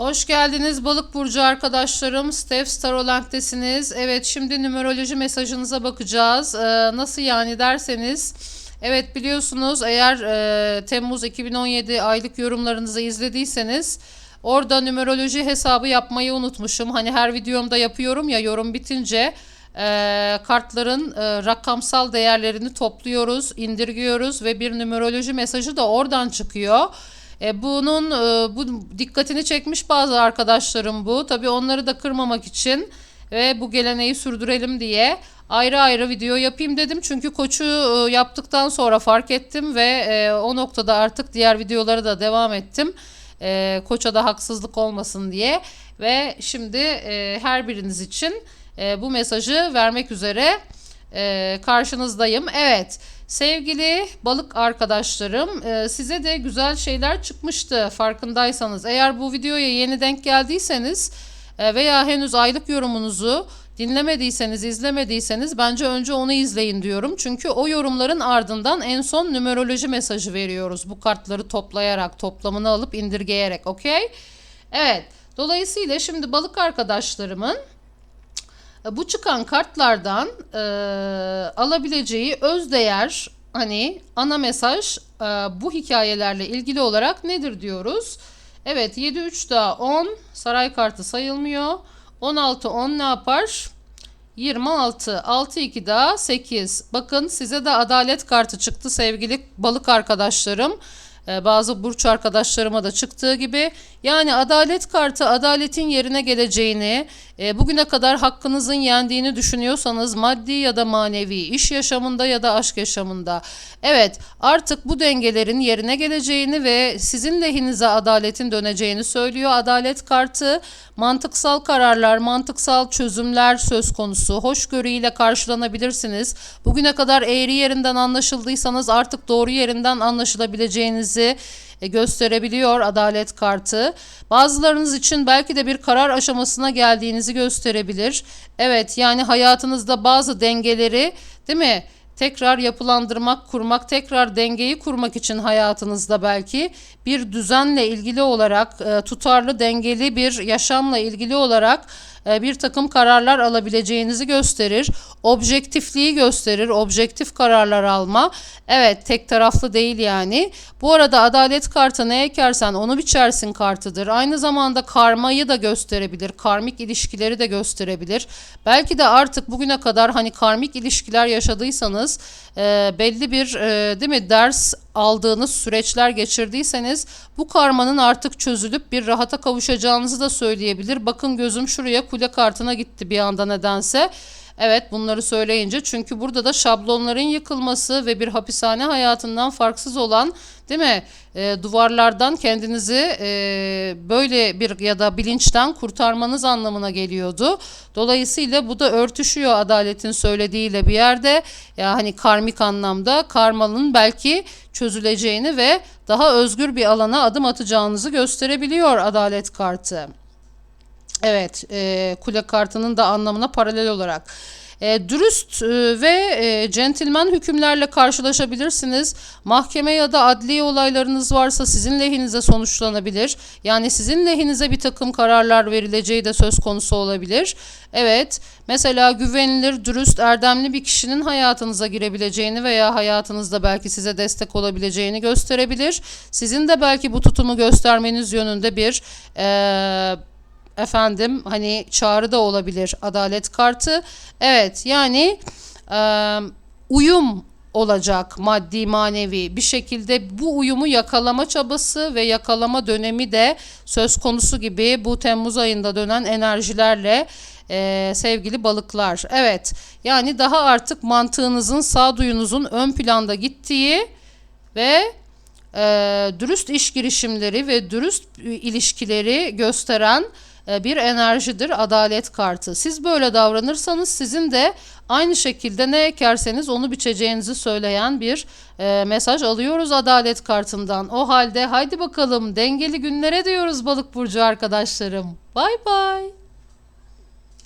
Hoş geldiniz balık burcu arkadaşlarım. Steph Starolent'tesiniz. Evet şimdi numeroloji mesajınıza bakacağız. Ee, nasıl yani derseniz evet biliyorsunuz eğer e, Temmuz 2017 aylık yorumlarınızı izlediyseniz orada numeroloji hesabı yapmayı unutmuşum. Hani her videomda yapıyorum ya yorum bitince e, kartların e, rakamsal değerlerini topluyoruz, indirgiyoruz ve bir numeroloji mesajı da oradan çıkıyor. E, bunun e, bu dikkatini çekmiş bazı arkadaşlarım bu. Tabii onları da kırmamak için ve bu geleneği sürdürelim diye ayrı ayrı video yapayım dedim. Çünkü koçu e, yaptıktan sonra fark ettim ve e, o noktada artık diğer videolara da devam ettim. E, koça da haksızlık olmasın diye ve şimdi e, her biriniz için e, bu mesajı vermek üzere e, karşınızdayım. Evet sevgili balık arkadaşlarım e, size de güzel şeyler çıkmıştı farkındaysanız. Eğer bu videoya yeni denk geldiyseniz e, veya henüz aylık yorumunuzu dinlemediyseniz, izlemediyseniz bence önce onu izleyin diyorum. Çünkü o yorumların ardından en son numeroloji mesajı veriyoruz. Bu kartları toplayarak, toplamını alıp indirgeyerek, okey? Evet. Dolayısıyla şimdi balık arkadaşlarımın bu çıkan kartlardan e, alabileceği öz değer hani ana mesaj e, bu hikayelerle ilgili olarak nedir diyoruz. Evet 7 3 daha 10 saray kartı sayılmıyor. 16 10 ne yapar? 26 6 2 daha 8. Bakın size de adalet kartı çıktı sevgili balık arkadaşlarım. Ee, bazı burç arkadaşlarıma da çıktığı gibi yani adalet kartı adaletin yerine geleceğini e, bugüne kadar hakkınızın yendiğini düşünüyorsanız maddi ya da manevi iş yaşamında ya da aşk yaşamında evet artık bu dengelerin yerine geleceğini ve sizin lehinize adaletin döneceğini söylüyor. Adalet kartı mantıksal kararlar mantıksal çözümler söz konusu. Hoşgörüyle karşılanabilirsiniz. Bugüne kadar eğri yerinden anlaşıldıysanız artık doğru yerinden anlaşılabileceğinizi e, gösterebiliyor adalet kartı. Bazılarınız için belki de bir karar aşamasına geldiğinizi gösterebilir. Evet yani hayatınızda bazı dengeleri değil mi? tekrar yapılandırmak, kurmak, tekrar dengeyi kurmak için hayatınızda belki bir düzenle ilgili olarak, e, tutarlı, dengeli bir yaşamla ilgili olarak bir takım kararlar alabileceğinizi gösterir. Objektifliği gösterir. Objektif kararlar alma. Evet tek taraflı değil yani. Bu arada adalet kartı ne ekersen onu biçersin kartıdır. Aynı zamanda karmayı da gösterebilir. Karmik ilişkileri de gösterebilir. Belki de artık bugüne kadar hani karmik ilişkiler yaşadıysanız e, belli bir e, değil mi ders aldığınız süreçler geçirdiyseniz bu karmanın artık çözülüp bir rahata kavuşacağınızı da söyleyebilir. Bakın gözüm şuraya kule kartına gitti bir anda nedense. Evet bunları söyleyince çünkü burada da şablonların yıkılması ve bir hapishane hayatından farksız olan değil mi e, duvarlardan kendinizi e, böyle bir ya da bilinçten kurtarmanız anlamına geliyordu. Dolayısıyla bu da örtüşüyor adaletin söylediğiyle bir yerde ya hani karmik anlamda karmanın belki çözüleceğini ve daha özgür bir alana adım atacağınızı gösterebiliyor adalet kartı. Evet, e, kule kartının da anlamına paralel olarak. E, dürüst e, ve e, centilmen hükümlerle karşılaşabilirsiniz. Mahkeme ya da adli olaylarınız varsa sizin lehinize sonuçlanabilir. Yani sizin lehinize bir takım kararlar verileceği de söz konusu olabilir. Evet, mesela güvenilir, dürüst, erdemli bir kişinin hayatınıza girebileceğini veya hayatınızda belki size destek olabileceğini gösterebilir. Sizin de belki bu tutumu göstermeniz yönünde bir... E, efendim hani çağrı da olabilir adalet kartı. Evet yani e, uyum olacak maddi manevi bir şekilde bu uyumu yakalama çabası ve yakalama dönemi de söz konusu gibi bu Temmuz ayında dönen enerjilerle e, sevgili balıklar. Evet yani daha artık mantığınızın sağduyunuzun ön planda gittiği ve e, dürüst iş girişimleri ve dürüst ilişkileri gösteren bir enerjidir adalet kartı. Siz böyle davranırsanız sizin de aynı şekilde ne ekerseniz onu biçeceğinizi söyleyen bir e, mesaj alıyoruz adalet kartından. O halde haydi bakalım dengeli günlere diyoruz balık burcu arkadaşlarım. Bay bay.